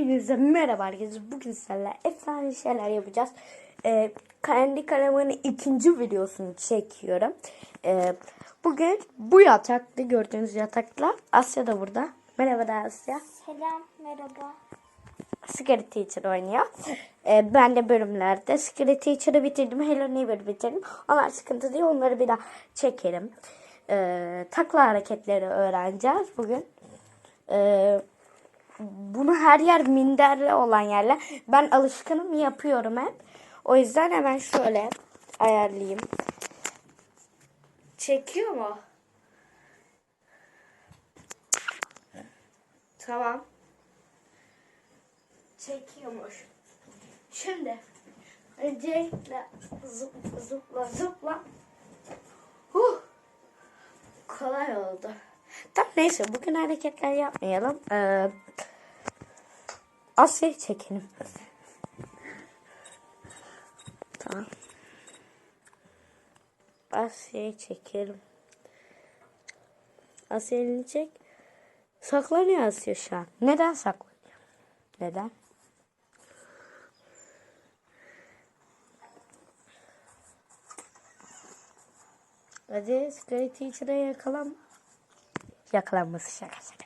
Hepinize merhaba arkadaşlar. Bugün sizlerle efsane şeyler yapacağız. Ee, kendi kanalımın ikinci videosunu çekiyorum. Ee, bugün bu yatakta gördüğünüz yatakla Asya da burada. Merhaba da Asya. Selam, merhaba. Scary Teacher oynuyor. Ee, ben de bölümlerde Scary Teacher'ı bitirdim. Hello Neighbor'ı bitirdim. Onlar sıkıntı değil. Onları bir daha çekerim. Ee, takla hareketleri öğreneceğiz bugün. Ee, bunu her yer minderli olan yerler. Ben alışkınım yapıyorum hep. O yüzden hemen şöyle ayarlayayım. Çekiyor mu? Tamam. Çekiyormuş. Şimdi öncelikle zıpla zıpla zıpla. Huh. Kolay oldu. Tamam neyse bugün hareketler yapmayalım. Ee, Asya'yı çekelim. Tamam. Asya'yı çekelim. Asya elini çek. Saklanıyor Asya şu an. Neden saklanıyor? Neden? Hadi Scary Teacher'a yakalan. Yakalanması şaka şaka.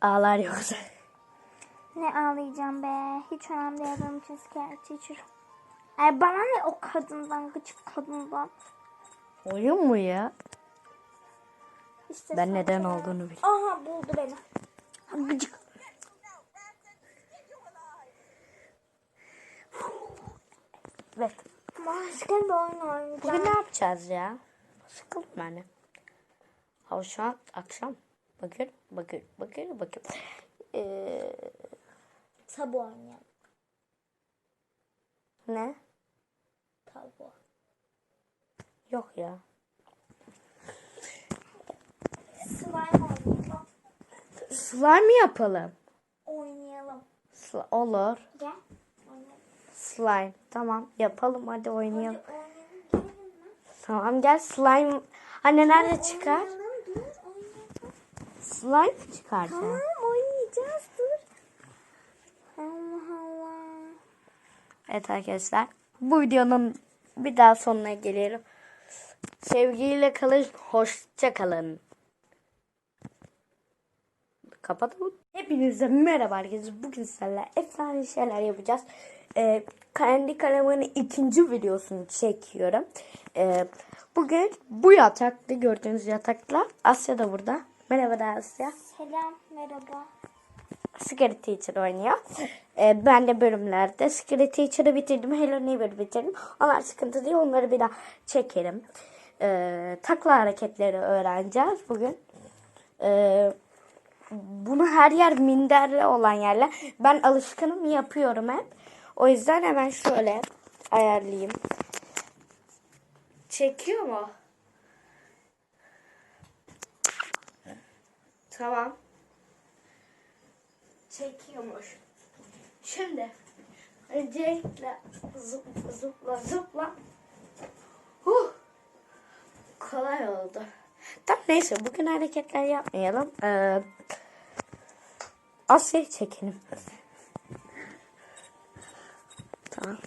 Ağlar yoksa. Ne ağlayacağım be. Hiç önemli değil benim için scare teacher. Ay bana ne o kadından, gıcık kadından. Oyun mu ya? İşte Ben neden olduğunu biliyorum. Aha buldu beni. Gıcık. Evet. Başka bir oyun oynayacağım. Bugün ne yapacağız ya? Sıkıldım de. Hava şu an akşam. Bakın, bakın, bakın, bakın. Ee, Tabu oynayalım. ne? Tabu. Yok ya. Slime oynayalım. Slime yapalım. Oynayalım. Sl- olur. Gel. Oynayalım. Slime. Tamam yapalım hadi oynayalım. Hadi oynayalım. Tamam gel slime. Anne nerede çıkar? Oynayalım. Dur oynayalım. Slime çıkaracağım. Tamam oynayacağız. Allah Allah. Evet arkadaşlar. Bu videonun bir daha sonuna gelelim. Sevgiyle kalın. Hoşça kalın. Kapatalım. Hepinize merhaba arkadaşlar. Bugün sizlerle efsane şeyler yapacağız. Ee, kendi kanalımın ikinci videosunu çekiyorum. Ee, bugün bu yatakta gördüğünüz yatakla Asya da burada. Merhaba da Asya. Selam, merhaba. Scary Teacher oynuyor. Ee, ben de bölümlerde Scary Teacher'ı bitirdim. Hello Neighbor'ı bitirdim. Onlar sıkıntı değil. Onları bir daha çekerim. Ee, takla hareketleri öğreneceğiz bugün. Ee, bunu her yer minderli olan yerler. Ben alışkınım yapıyorum hep. O yüzden hemen şöyle ayarlayayım. Çekiyor mu? Tamam. Çekiyormuş. Şimdi öncelikle zıpla zıpla zıpla. Huh. Kolay oldu. Tamam neyse bugün hareketler yapmayalım. Ee, Asya'yı çekelim. Tamam.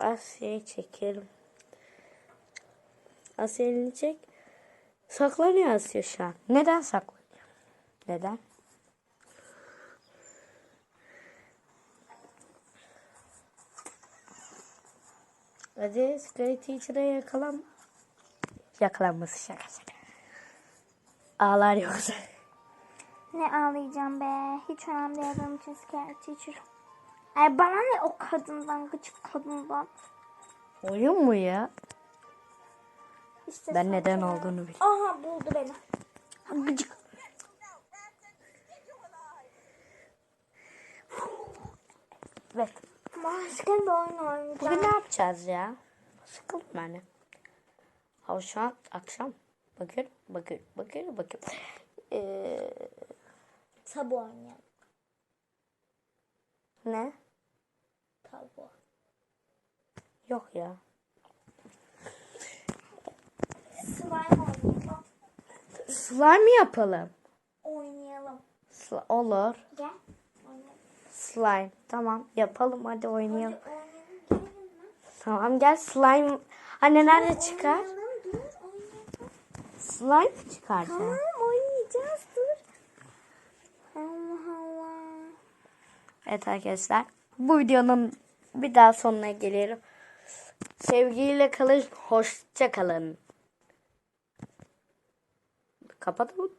Asya'yı çekelim. Asya elini çek. Saklanıyor Asya şu an. Neden saklanıyor? Neden? Hadi Scary Teacher'a yakalan. Yakalanması şaka şaka. Ağlar yoksa. Ne ağlayacağım be. Hiç önemli değil benim için scare teacher. Ay bana ne o kadından, gıcık kadından. Oyun mu ya? İşte Ben neden olduğunu biliyorum. Aha buldu beni. Gıcık. Evet. Başka bir oyun oynayacağım. Bugün ne yapacağız ya? Sıkıldım ben. Hava şu an akşam. Bakın, bakın, bakın, bakın. Ee, Tabu oynayalım. ne? Tabu. Yok ya. Slime oynayalım. Slime yapalım. Oynayalım. Sl- olur. Gel. Slime. Tamam yapalım hadi oynayalım. Tamam gel slime. Anne nerede çıkar? Slime çıkaracağım. Tamam oynayacağız dur. Allah Allah. Evet arkadaşlar. Bu videonun bir daha sonuna geliyorum. Sevgiyle kalın. Hoşça kalın. Kapatalım.